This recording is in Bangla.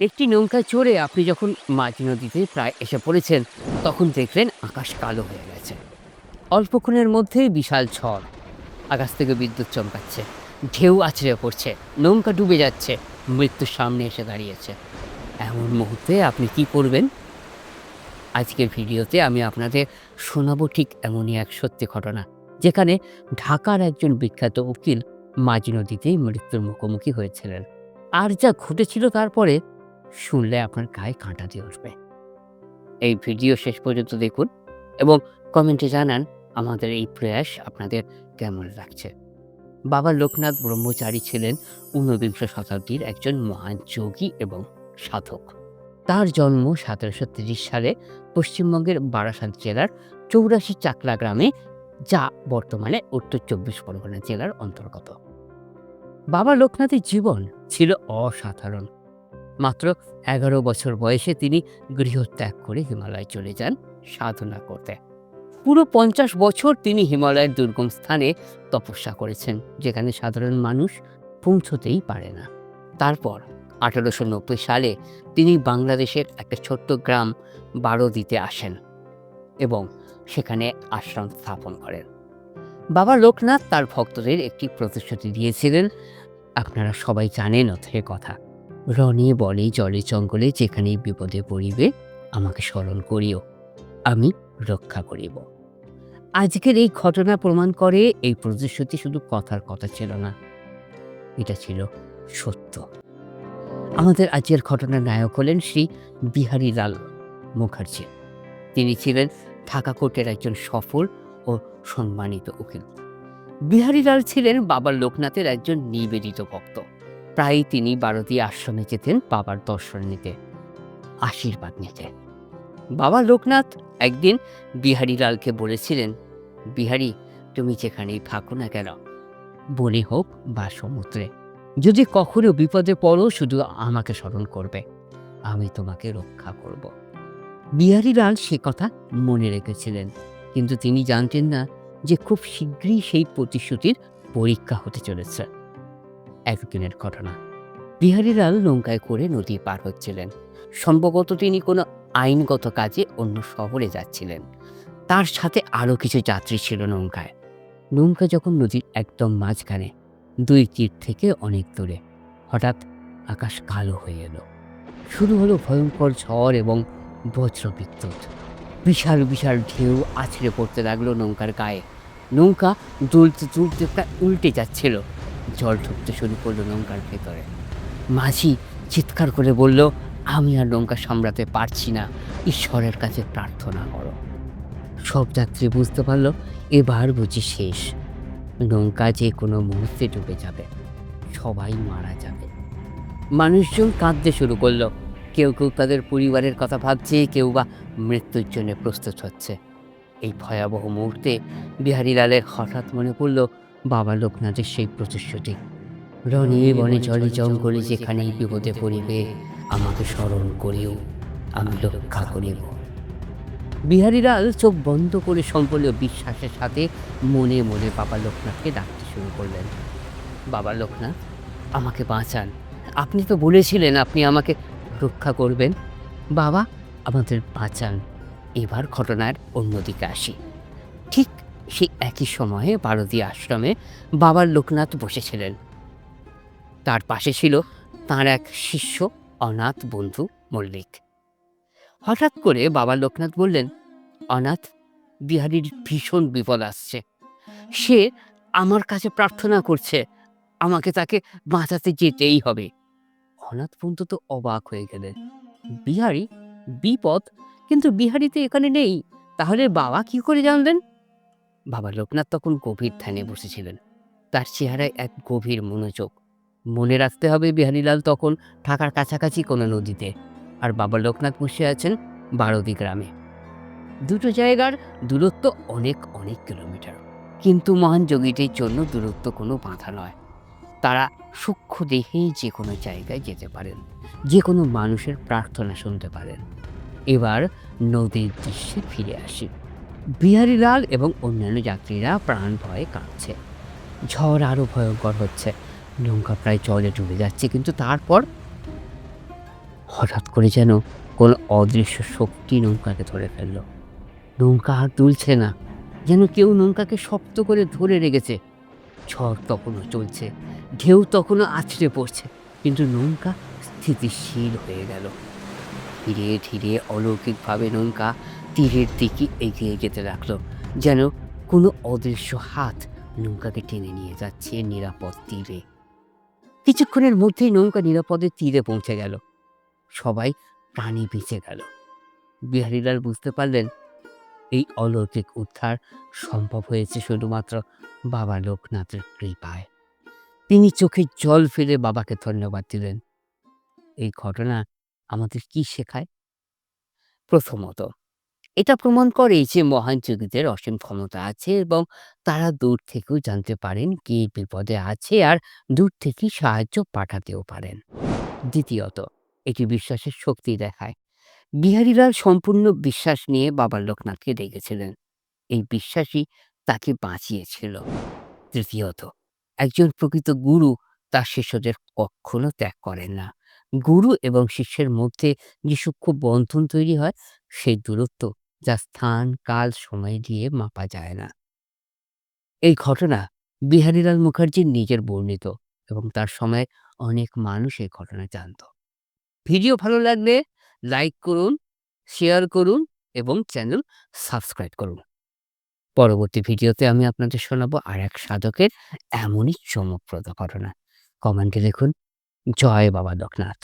একটি নৌকা চড়ে আপনি যখন মাঝ নদীতে প্রায় এসে পড়েছেন, তখন দেখলেন আকাশ কালো হয়ে গেছে। অল্পক্ষণের মধ্যেই বিশাল ঝড়। আকাশ থেকে বিদ্যুৎ চমকাচ্ছে। ঢেউ আছড়ে পড়ছে। নৌকা ডুবে যাচ্ছে। মৃত্যুর সামনে এসে দাঁড়িয়েছে। এমন মুহূর্তে আপনি কি করবেন? আজকের ভিডিওতে আমি আপনাদের শোনাবো ঠিক এমনই এক সত্যি ঘটনা, যেখানে ঢাকার একজন বিখ্যাত উকিল মাঝ নদীতেই মৃত্যুর মুখোমুখি হয়েছিলেন। আর যা ঘটেছিল তারপরে শুনলে আপনার গায়ে কাঁটা দিয়ে উঠবে। এই ভিডিও শেষ পর্যন্ত দেখুন এবং কমেন্টে জানান আমাদের এই প্রয়াস আপনাদের কেমন লাগছে। বাবা লোকনাথ ব্রহ্মচারী ছিলেন ঊনবিংশ শতাব্দীর একজন মহান যোগী এবং সাধক। তার জন্ম সতেরোশো তিরিশ সালে পশ্চিমবঙ্গের বারাসাত জেলার চৌরাশি চাকলা গ্রামে, যা বর্তমানে উত্তর চব্বিশ পরগনা জেলার অন্তর্গত। বাবা লোকনাথের জীবন ছিল অসাধারণ। মাত্র এগারো বছর বয়সে তিনি গৃহত্যাগ করে হিমালয় চলে যান সাধনা করতে। পুরো পঞ্চাশ বছর তিনি হিমালয়ের দুর্গম স্থানে তপস্যা করেছেন, যেখানে সাধারণ মানুষ পৌঁছতেই পারে না। তারপর আঠারোশো নব্বই সালে তিনি বাংলাদেশের একটা ছোট্ট গ্রাম বারোদিতে আসেন এবং সেখানে আশ্রম স্থাপন করেন। বাবা লোকনাথ তার ভক্তদের একটি প্রতিশ্রুতি দিয়েছিলেন, আপনারা সবাই জানেন অথে কথা। রনে বলে জলে জঙ্গলে যেখানেই বিপদে পড়িবে, আমাকে স্মরণ করিও। আমি রক্ষা করিব। আজকের এই ঘটনা প্রমাণ করে এই প্রতিশ্রুতি শুধু কথার কথা ছিল না, এটা ছিল সত্য। আমাদের আজকের ঘটনার নায়ক হলেন শ্রী বিহারীলাল মুখার্জি। তিনি ছিলেন ঢাকা কোর্টের একজন সফল ও সম্মানিত উকিল। বিহারীলাল ছিলেন বাবার লোকনাথের একজন নিবেদিত ভক্ত। প্রায়ই তিনি বারতী আশ্রমে যেতেন বাবার দর্শন নিতে, আশীর্বাদ নিতে। বাবা লোকনাথ একদিন বিহারীলালকে বলেছিলেন, বিহারী, তুমি যেখানেই থাকো না কেন বনে হোক বা সমুদ্রে, যদি কখনো বিপদে পড়ো শুধু আমাকে স্মরণ করবে, আমি তোমাকে রক্ষা করব। বিহারীলাল সে কথা মনে রেখেছিলেন, কিন্তু তিনি জানতেন না যে খুব শীঘ্রই সেই প্রতিশ্রুতির পরীক্ষা হতে চলেছে। একদিনের ঘটনা। বিহারীলাল নৌকায় করে নদী পার হচ্ছিলেন। সম্ভবত তিনি কোনো আইনগত কাজে অন্য শহরে যাচ্ছিলেন। তার সাথে আরও কিছু যাত্রী ছিল নৌকায় নৌকা যখন নদীর একদম মাঝখানে, দুই তীর থেকে অনেক দূরে, হঠাৎ আকাশ কালো হয়ে এলো। শুরু হলো ভয়ঙ্কর ঝড় এবং বজ্র বিদ্যুৎ। বিশাল বিশাল ঢেউ আছড়ে পড়তে লাগল নৌকার গায়ে। নৌকা দুলতে দুলতে প্রায় উল্টে যাচ্ছিল। জল ঢুকতে শুরু করল নৌকার ভেতরে। মাঝি চিৎকার করে বলল, আমি আর নৌকা সামলাতে পারছি না। ঈশ্বরের কাছে প্রার্থনা করো। সব যাত্রী বুঝতে পারল, এবার বুঝি শেষ। নৌকা যে কোনো মুহূর্তে ডুবে যাবে। সবাই মারা যাবে। মানুষজন কাঁদতে শুরু করল। কেউ কেউ তাদের পরিবারের কথা ভাবছে, কেউ বা মৃত্যুর জন্য প্রস্তুত হচ্ছে। এই ভয়াবহ মুহূর্তে বিহারীলালের হঠাৎ মনে পড়ল বাবা লোকনাথের সেই প্রতিশ্রুতি রনে বনে জলে জঙ্গলে যেখানেই বিপদে পড়িবে আমাকে স্মরণ করিও আমি রক্ষা করিব। বিহারীলাল চোখ বন্ধ করে সম্পূর্ণ বিশ্বাসের সাথে মনে মনে বাবা লোকনাথকে ডাকতে শুরু করলেন। বাবা লোকনাথ আমাকে বাঁচান। আপনি তো বলেছিলেন আপনি আমাকে রক্ষা করবেন। বাবা আমাদের বাঁচান। এবার ঘটনার অন্যদিকে আসি। ঠিক সেই একই সময়ে বারদী আশ্রমে বাবার লোকনাথ বসেছিলেন। তার পাশে ছিল তার এক শিষ্য অনাথ বন্ধু মল্লিক। হঠাৎ করে বাবা লোকনাথ বললেন, অনাথ, বিহারীর ভীষণ বিপদ আসছে। সে আমার কাছে প্রার্থনা করছে, আমাকে তাকে বাঁচাতে যেতেই হবে। অনাথ বন্ধু তো অবাক হয়ে গেলেন। বিহারি, বিপদ? কিন্তু বিহারি তো এখানে নেই। তাহলে বাবা কি করে জানলেন? বাবা লোকনাথ তখন গভীর ধ্যানে বসেছিলেন। তার চেহারায় এক গভীর মনোযোগ। মনে রাখতে হবে বিহারীলাল তখন ঢাকার কাছাকাছি কোনো নদীতে, আর বাবা লোকনাথ বসে আছেন বারোদি গ্রামে। দুটো জায়গার দূরত্ব অনেক অনেক কিলোমিটার। কিন্তু মহান যোগীটির জন্য দূরত্ব কোনো বাধা নয়। তারা সূক্ষ্ম দেহেই যে কোনো জায়গায় যেতে পারেন যে কোনো মানুষের প্রার্থনা শুনতে পারেন। এবার নদীর দৃশ্যে ফিরে আসি। বিহারীলাল এবং অন্যান্য যাত্রীরা প্রাণ ভয়ে কাঁপছে ঝড় আরও ভয়ঙ্কর হচ্ছে। নৌকা প্রায় জলে ডুবে যাচ্ছে, কিন্তু তারপর হঠাৎ করে যেন কোনো অদৃশ্য শক্তি নৌকাকে ধরে ফেলল। নৌকা আর তুলছে না, যেন কেউ নৌকাকে শক্ত করে ধরে রেখেছে। ঝড় তখনও চলছে, ঢেউ তখনও আছড়ে পড়ছে, কিন্তু নৌকা স্থিতিশীল হয়ে গেল। ধীরে ধীরে অলৌকিকভাবে নৌকা তীরের দিকে এগিয়ে যেতে লাগল, যেন কোনো অদৃশ্য হাত নৌকাকে টেনে নিয়ে যাচ্ছে নিরাপদ তীরে। কিছুক্ষণের মধ্যেই নৌকা নিরাপদে তীরে পৌঁছে গেল। সবাই প্রাণী বেঁচে গেল। বিহারীলাল বুঝতে পারলেন, এই অলৌকিক উদ্ধার সম্ভব হয়েছে শুধুমাত্র বাবা লোকনাথের কৃপায়। তিনি চোখে জল ফেলে বাবাকে ধন্যবাদ দিলেন। এই ঘটনা আমাদের কি শেখায়? প্রথমত এটা প্রমাণ করে যে মহান যোগীদের অসীম ক্ষমতা আছে এবং তারা দূর থেকেও জানতে পারেন কি বিপদে আছে আর দূর থেকে সাহায্য পাঠাতেও পারেন। দ্বিতীয়ত, এটি বিশ্বাসের শক্তি দেখায়। বিহারীলাল সম্পূর্ণ বিশ্বাস নিয়ে বাবা লোকনাথকে ডেকেছিলেন। এই বিশ্বাসই তাকে বাঁচিয়েছিল। তৃতীয়ত, একজন প্রকৃত গুরু তার শিষ্যদের কখনো ত্যাগ করেন না। গুরু এবং শিষ্যের মধ্যে যে সূক্ষ্ম বন্ধন তৈরি হয়, সেই দূরত্ব যা স্থান, কাল, সময় দিয়ে মাপা যায় না। এই ঘটনা বিহারীলাল মুখার্জির নিজের বর্ণিত এবং তার সময় অনেক মানুষ এই ঘটনা জানত। ভিডিও ভালো লাগলে লাইক করুন, শেয়ার করুন এবং চ্যানেল সাবস্ক্রাইব করুন। পরবর্তী ভিডিওতে আমি আপনাদের শোনাবো আর এক সাধকের এমনই চমকপ্রদ ঘটনা। কমেন্টে লিখুন, জয় বাবা লোকনাথ